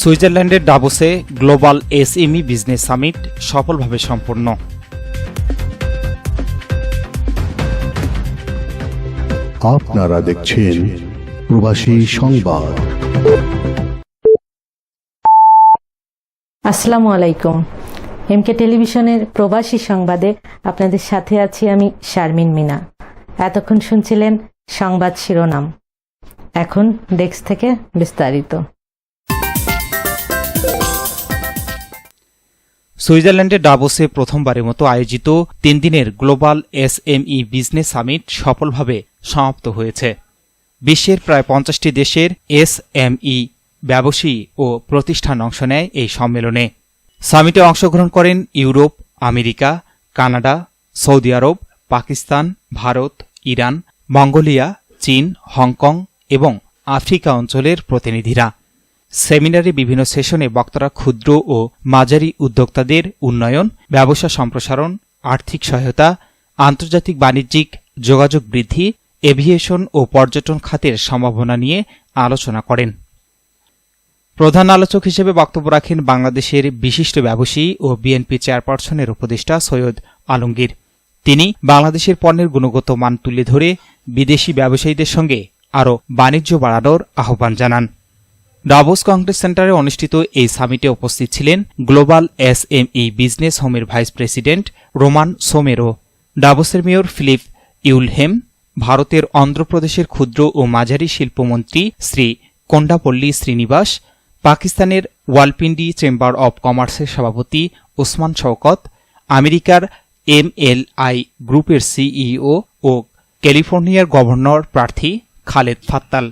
সুইজারল্যান্ডের ডাবোসে global SME business summit সফলভাবে সম্পন্ন। আপনারা দেখছেন প্রবাসী সংবাদ। আসসালামু আলাইকুম। এমকে টেলিভিশনের প্রবাসী সংবাদে আপনাদের সাথে আছি আমি শারমিন মিনা। এতক্ষণ শুনছিলেন সংবাদ শিরোনাম। এখন ডেস্ক থেকে বিস্তারিত। সুইজারল্যান্ডের ডাবোসে প্রথমবারের মতো আয়োজিত তিন দিনের গ্লোবাল এসএমই বিজনেস সামিট সফলভাবে সমাপ্ত হয়েছে। বিশ্বের প্রায় পঞ্চাশটি দেশের এসএমই ব্যবসায়ী ও প্রতিষ্ঠান অংশ নেয় এই সম্মেলনে। সামিটে অংশগ্রহণ করেন ইউরোপ, আমেরিকা, কানাডা, সৌদি আরব, পাকিস্তান, ভারত, ইরান, মঙ্গোলিয়া, চীন, হংকং এবং আফ্রিকা অঞ্চলের প্রতিনিধিরা। সেমিনারে বিভিন্ন সেশনে বক্তারা ক্ষুদ্র ও মাঝারি উদ্যোক্তাদের উন্নয়ন, ব্যবসা সম্প্রসারণ, আর্থিক সহায়তা, আন্তর্জাতিক বাণিজ্যিক যোগাযোগ বৃদ্ধি, এভিয়েশন ও পর্যটন খাতের সম্ভাবনা নিয়ে আলোচনা করেন। প্রধান আলোচক হিসেবে বক্তব্য রাখেন বাংলাদেশের বিশিষ্ট ব্যবসায়ী ও বিএনপি চেয়ারপারসনের উপদেষ্টা সৈয়দ আলমগীর। তিনি বাংলাদেশের পণ্যের গুণগত মান তুলে ধরে বিদেশি ব্যবসায়ীদের সঙ্গে আরও বাণিজ্য বাড়ানোর আহ্বান জানান। ডাভোস কংগ্রেস সেন্টারে অনুষ্ঠিত এই সামিটে উপস্থিত ছিলেন global S M E business হোমের ভাইস প্রেসিডেন্ট রোমান সোমেরো ডাভোসের মেয়র ফিলিপ ইউলহেম, ভারতের অন্ধ্রপ্রদেশের ক্ষুদ্র ও মাঝারি শিল্পমন্ত্রী শ্রী কোন্ডাপল্লী শ্রীনিবাস, পাকিস্তানের ওয়ালপিন্ডি চেম্বার অব কমার্সের সভাপতি ওসমান শওকত, আমেরিকার এমএলআই গ্রুপের সিইও ও ক্যালিফোর্নিয়ার গভর্নর প্রার্থী Khaled Fattal.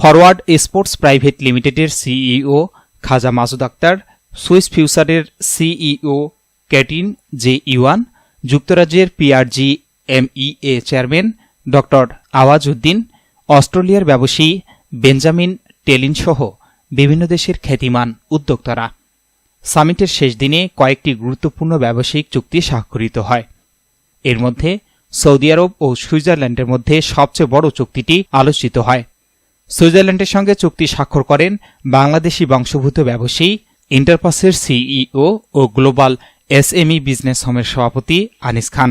Forward sports private লিমিটেডের সিইও খাজা মাসুদ আক্তার, সুইস ফিউচারের সিইও ক্যাটিন জে ইওয়ান যুক্তরাজ্যের পিআরজি এমইএ চেয়ারম্যান ড আওয়াজ উদ্দিন অস্ট্রেলিয়ার ব্যবসায়ী বেঞ্জামিন টেলিন সহ বিভিন্ন দেশের খ্যাতিমান উদ্যোক্তারা। সামিটের শেষ দিনে কয়েকটি গুরুত্বপূর্ণ ব্যবসায়িক চুক্তি স্বাক্ষরিত হয়। এর মধ্যে সৌদি আরব ও সুইজারল্যান্ডের মধ্যে সবচেয়ে বড় চুক্তিটি আলোচিত হয়। সুইজারল্যান্ডের সঙ্গে চুক্তি স্বাক্ষর করেন বাংলাদেশি বংশোদ্ভূত ব্যবসায়ী, ইন্টারপাসের সিইও ও গ্লোবাল এসএমই বিজনেস হোমের সভাপতি আনিস খান।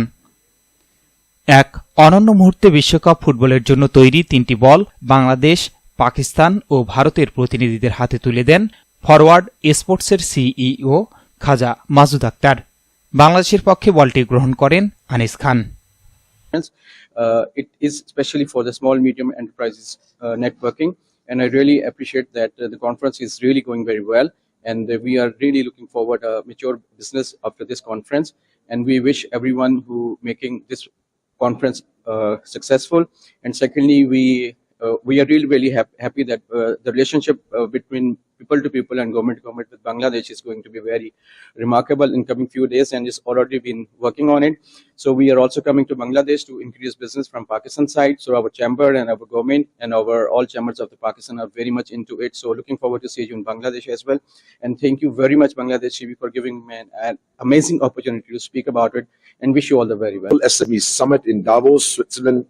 এক অনন্য মুহূর্তে বিশ্বকাপ ফুটবলের জন্য তৈরি তিনটি বল বাংলাদেশ, পাকিস্তান ও ভারতের প্রতিনিধিদের হাতে তুলে দেন ফরওয়ার্ড স্পোর্টসের সিইও খাজা মাজুদ আক্তার। বাংলাদেশের পক্ষে বলটি গ্রহণ করেন Anis Khan. Uh, it is especially for the small medium enterprises uh, networking, and I really appreciate that uh, the conference is really going very well, and we are really looking forward a mature business after this conference, and we wish everyone who making this conference uh, successful. And secondly, we we are really really hap- happy that uh, the relationship uh, between people to people and government to government with Bangladesh is going to be very remarkable in coming few days and is already been working on it. So we are also coming to Bangladesh to increase business from Pakistan side. So our chamber and our government and our all chambers of the Pakistan are very much into it. So looking forward to see you in Bangladesh as well. And thank you very much Bangladesh TV for giving me an, an amazing opportunity to speak about it and wish you all the very best. SME Summit in Davos, Switzerland.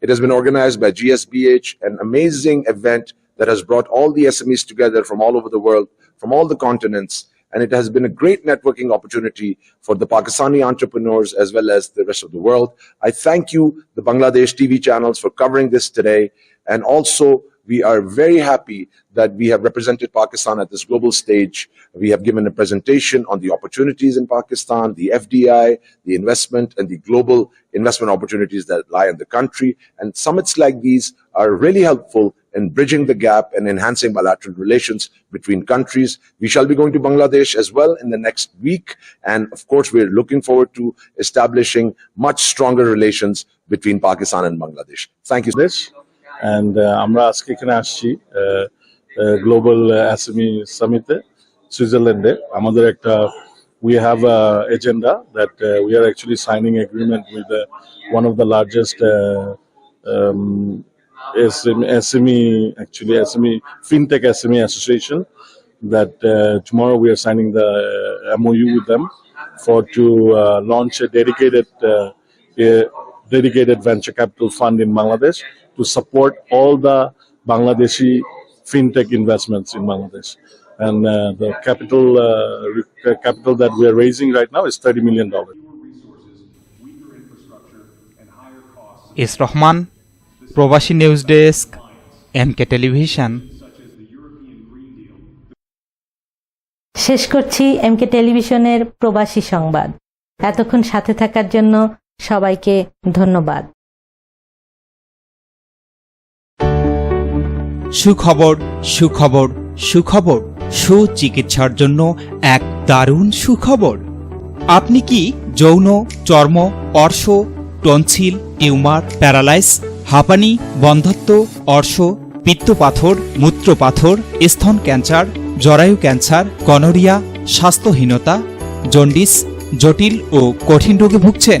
It has been organized by GSBH, an amazing event that has brought all the SMEs together from all over the world, from all the continents. And it has been a great networking opportunity for the Pakistani entrepreneurs as well as the rest of the world. I thank you, the Bangladesh TV channels, for covering this today. And also, we are very happy that we have represented Pakistan at this global stage. We have given a presentation on the opportunities in Pakistan, the FDI, the investment, and the global investment opportunities that lie in the country. And summits like these are really helpful in bridging the gap and enhancing bilateral relations between countries. We shall be going to Bangladesh as well in the next week. And of course, we're looking forward to establishing much stronger relations between Pakistan and Bangladesh. Thank you. This and আমরা আজকে এখানে আসছি global অ্যাসেমি সামিতে সুইজারল্যান্ডে আমাদের একটা we have a agenda that uh, we are actually signing agreement with uh, one of the largest uh, um, SME, SME actually SME fintech SME association that uh, tomorrow we are signing the uh, MOU with them for to uh, launch a dedicated uh, a dedicated venture capital fund in Bangladesh to support all the Bangladeshi fintech investments in Bangladesh. And uh, the capital uh, re- capital that we are raising right now is $30 million dollars. S Rahman প্রবাসী news desk MK television শেষ করছি এমকে টেলিভিশনের প্রবাসী সংবাদ এতক্ষণ সাথে থাকার জন্য সবাইকে ধন্যবাদ। সুখবর সুখবর সুখবর, সুচিকিৎসার জন্য এক দারুণ সুখবর। আপনি কি যৌন, চর্ম, অর্শ, টনসিল, টিউমার, প্যারালাইস, হাঁপানি বন্ধ্যত্ব অর্শ, পিত্তপাথর, মূত্রপাথর, স্তন ক্যান্সার, জরায়ু ক্যান্সার গনোরিয়া স্বাস্থ্যহীনতা, জন্ডিস, জটিল ও কঠিন রোগে ভুগছেন?